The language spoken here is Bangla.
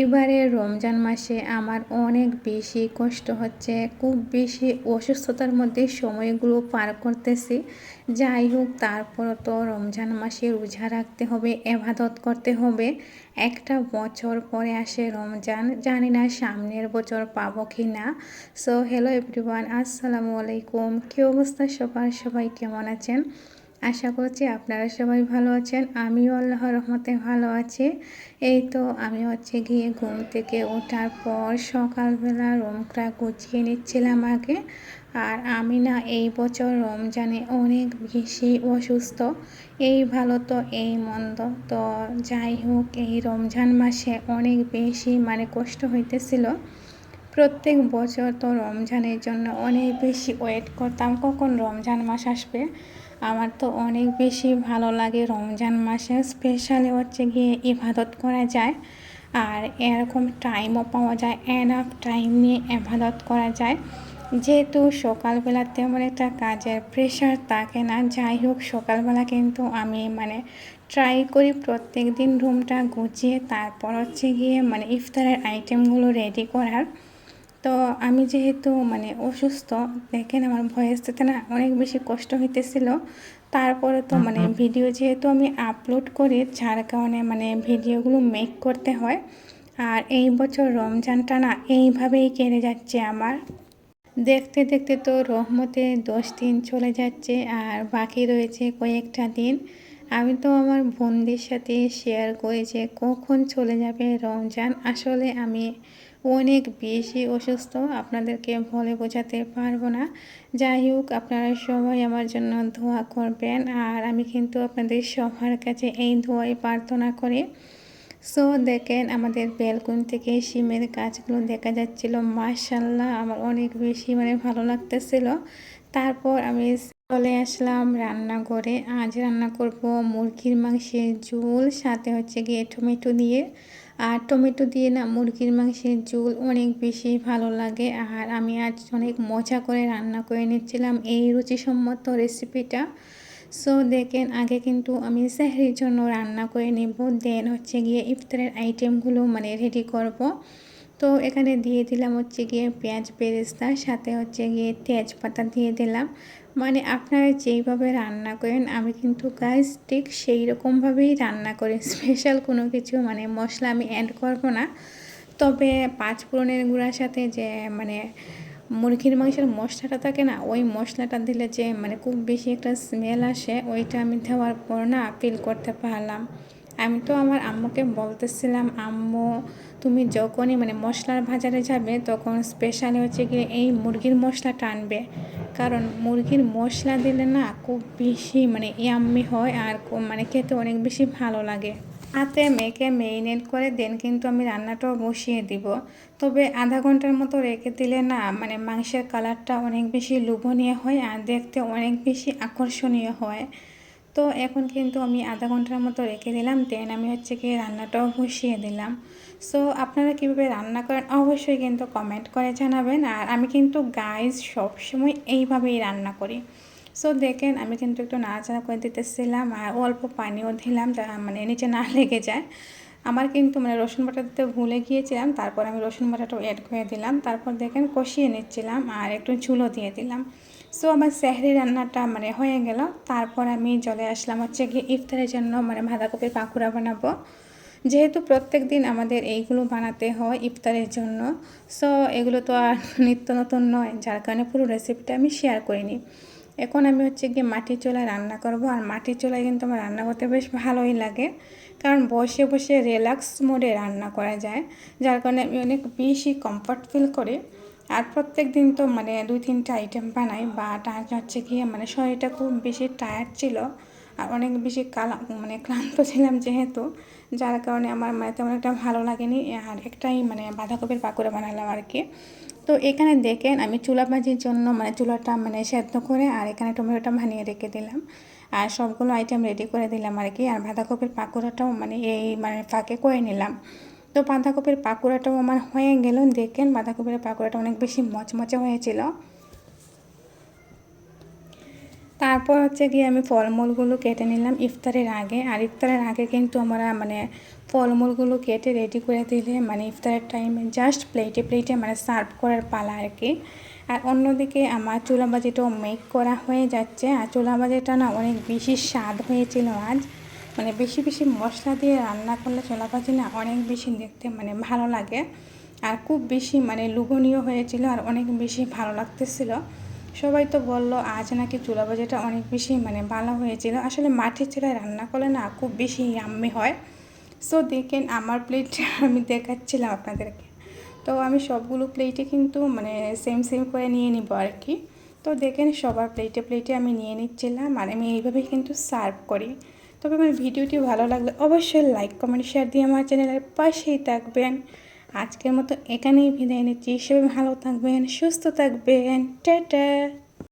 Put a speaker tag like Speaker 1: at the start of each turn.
Speaker 1: এবারে রমজান মাসে আমার অনেক বেশি কষ্ট হচ্ছে, খুব বেশি অসুস্থতার মধ্যে সময়গুলো পার করতেছি। যাই হোক, তারপর তো রমজান মাসে রোজা রাখতে হবে, এবাদত করতে হবে। একটা বছর পরে আসে রমজান, জানি না সামনের বছর পাবো কি না সো হ্যালো এভরিওয়ান আসসালামু আলাইকুম। কী অবস্থা সবার? সবাই কেমন আছেন? আশা করছি আপনারা সবাই ভালো আছেন। আমিও আল্লাহর রহমতে ভালো আছি। এই তো আমি হচ্ছে গিয়ে ঘুম থেকে ওঠার পর সকালবেলা রুমটা গুছিয়ে নিচ্ছিলাম আগে। আর আমি না এই বছর রমজানে অনেক বেশি অসুস্থ। এই ভালো তো, এই মন্দ তো যাই হোক, এই রমজান মাসে অনেক বেশি মানে কষ্ট হইতেছিল। প্রত্যেক বছর তো রমজানের জন্য অনেক বেশি ওয়েট করতাম, কখন রমজান মাস আসবে? আমার তো অনেক বেশি ভালো লাগে রমজান মাসে স্পেশালি হচ্ছে গিয়ে ইবাদত করা যায়। আর এরকম টাইমও পাওয়া যায় এনাফ টাইম নিয়ে ইবাদত করা যায়। যেহেতু সকালবেলা তেমন একটা কাজের প্রেশার থাকে না, যাই হোক সকালবেলা কিন্তু আমি মানে ট্রাই করি প্রত্যেক দিন রুমটা গুছিয়ে, তারপর হচ্ছে গিয়ে মানে ইফতারের আইটেমগুলো রেডি করার। তো আমি যেহেতু মানে অসুস্থ দেখেন আমার ভয়েস দিতে না অনেক বেশি কষ্ট হইতেছিল। তারপরে তো মানে ভিডিও যেহেতু আমি আপলোড করি যার কারণে মানে ভিডিওগুলো মেক করতে হয়। আর এই বছর রমজানটা না এইভাবেই কেটে যাচ্ছে আমার। দেখতে দেখতে তো রহমতে দশ দিন চলে যাচ্ছে আর বাকি রয়েছে কয়েকটা দিন। আমি তো আমার বোনদের সাথে শেয়ার করি যে কখন চলে যাবে রমজান। আসলে আমি অনেক বেশি অসুস্থ, আপনাদেরকে বলে বোঝাতে পারব না। যাই হোক, আপনারা সবাই আমার জন্য দোয়া করবেন। আর আমি কিন্তু আপনাদের সবার কাছে এই দোয়াই প্রার্থনা করি। সো দেখেন আমাদের বেলকুন থেকে শিমের গাছগুলো দেখা যাচ্ছিল। মার্শাল্লাহ আমার অনেক বেশি মানে ভালো লাগতেছিল। তারপর আমি চলে আসলাম রান্না করে আজ রান্না করব মুরগির মাংসের ঝোল, সাথে হচ্ছে গিয়ে টমেটো দিয়ে। আর টমেটো দিয়ে না মুরগির মাংসের ঝোল অনেক বেশি ভালো লাগে। আর আমি আজ অনেক মজা করে রান্না করে নিচ্ছিলাম এই রুচিসম্মত রেসিপিটা। সো দেখেন, আগে কিন্তু আমি সেহরির জন্য রান্না করে নেব। দেন হচ্ছে গিয়ে ইফতারের আইটেমগুলো মানে রেডি করব। তো এখানে দিয়ে দিলাম হচ্ছে গিয়ে পেঁয়াজ বেরেস্তার সাথে হচ্ছে গিয়ে তেজপাতা দিয়ে দিলাম। মানে আপনারা যেইভাবে রান্না করেন, আমি কিন্তু গাইজ ঠিক সেই রকমভাবেই রান্না করি। স্পেশাল কোনো কিছু মানে মশলা আমি অ্যাড করব না। তবে পাঁচ ফোড়নের গুঁড়ার সাথে যে মানে মুরগির মাংসের মশলাটা থাকে না, ওই মশলাটা দিলে যে মানে খুব বেশি একটা স্মেল আসে, ওইটা আমি দেওয়ার পর না ফিল করতে পারলাম। আমি তো আমার আম্মুকে বলতেছিলাম, আম্মু, তুমি যখনই মানে মশলার বাজারে যাবে, তখন স্পেশালি হচ্ছে গিয়ে এই মুরগির মশলা টানবে কারণ মুরগির মশলা দিলে না খুব বেশি মানে ইয়াম্মি হয় আর মানে খেতে অনেক বেশি ভালো লাগে। হাতে মেখে মেরিনেট করে দেন, কিন্তু আমি রান্নাটাও বসিয়ে দিব। তবে আধা ঘণ্টার মতো রেখে দিলে না মানে মাংসের কালারটা অনেক বেশি লোভনীয় হয় আর দেখতে অনেক বেশি আকর্ষণীয় হয়। তো এখন কিন্তু আমি আধা ঘণ্টার মতো রেখে দিলাম। দেন আমি হচ্ছে কি রান্নাটাও বসিয়ে দিলাম। সো আপনারা কীভাবে রান্না করেন অবশ্যই কিন্তু কমেন্ট করে জানাবেন। আর আমি কিন্তু গাইজ সবসময় এইভাবেই রান্না করি। সো দেখেন আমি কিন্তু একটু নাড়াচাড়া করে দিতেছিলাম আর অল্প পানিও দিলাম মানে নিচে না লেগে যায়। আমার কিন্তু মানে রসুন বাটা দিতে ভুলে গিয়েছিলাম, তারপর আমি রসুন বাটাটাও অ্যাড করে দিলাম। তারপর দেখেন কষিয়ে নিচ্ছিলাম আর একটু ঝুলো দিয়ে দিলাম। সো আমার সেহরি রান্নাটা মানে হয়ে গেল। তারপর আমি চলে আসলাম হচ্ছে গিয়ে ইফতারের জন্য মানে বাঁধাকপির পাকুড়া বানাবো। যেহেতু প্রত্যেক দিন আমাদের এইগুলো বানাতে হয় ইফতারের জন্য সো এগুলো তো আর নিত্য নতুন নয়, যার কারণে পুরো রেসিপিটা আমি শেয়ার করিনি। এখন আমি হচ্ছে গিয়ে মাটির চুলায় রান্না করব, আর মাটির চুলায় কিন্তু আমার রান্না করতে বেশ ভালোই লাগে, কারণ বসে বসে রিল্যাক্স মোডে রান্না করা যায়, যার কারণে আমি অনেক বেশি কমফর্ট ফিল করি। আর প্রত্যেক দিন তো মানে দুই তিনটা আইটেম বানাই বা হচ্ছে গিয়ে মানে শরীরটা খুব বেশি টায়ার্ড ছিল। আর অনেক বেশি কালা মানে ক্লান্ত ছিলাম যেহেতু, যার কারণে আমার মানে তেমন একটা ভালো লাগেনি। আর একটাই মানে বাঁধাকপির পাকোড়া বানালাম আর কি। তো এখানে দেখেন আমি চুলা ভাজির জন্য মানে চুলাটা মানে সেদ্ধ করে আর এখানে টমেটোটা ভানিয়ে রেখে দিলাম। আর সবগুলো আইটেম রেডি করে দিলাম আর কি। আর বাঁধাকপির পাকোড়াটাও মানে এই মানে ফাঁকে করে নিলাম। তো বাঁধাকপির পাকোড়াটাও আমার হয়ে গেল। দেখেন বাঁধাকপির পাকোড়াটা অনেক বেশি মচমচে হয়েছিল। তারপর হচ্ছে গিয়ে আমি ফলমূলগুলো কেটে নিলাম ইফতারের আগে। আর ইফতারের আগে কিন্তু আমরা মানে ফলমূলগুলো কেটে রেডি করে দিলে মানে ইফতারের টাইমে জাস্ট প্লেটে প্লেটে মানে সার্ভ করার পালা আর কি। আর অন্যদিকে আমার চুলাবাজিটাও মেক করা হয়ে যাচ্ছে। আর চুলাবাজিটা না অনেক বেশি স্বাদ হয়েছিল আজ। মানে বেশি বেশি মশলা দিয়ে রান্না করলে চুলাবাজি না অনেক বেশি দেখতে মানে ভালো লাগে। আর খুব বেশি মানে লুভনীয় হয়েছিল আর অনেক বেশি ভালো লাগতেছিল। সবাই তো বলল, আজ নাকি চুলাবাজিটা অনেক বেশি মানে ভালো হয়েছিল। আসলে মাটির চুলায় রান্না করলে না খুব বেশি ইয়াম্মি হয়। সো দেখেন আমার প্লেট আমি দেখাচ্ছিলাম আপনাদেরকে। তো আমি সবগুলো প্লেটে কিন্তু মানে সেম সেম করে নিয়ে নিব আর কি তো দেখেন সবার প্লেটে প্লেটে আমি নিয়ে নিচ্ছিলাম আর আমি এইভাবেই কিন্তু সার্ভ করি। তবে আমার ভিডিওটি ভালো লাগলে অবশ্যই লাইক কমেন্ট শেয়ার দিয়ে আমার চ্যানেলের পাশেই থাকবেন। আজকের মতো এখানেই বিদায় নিচ্ছি। হিসেবে ভালো থাকবেন, সুস্থ থাকবেন। টাটা!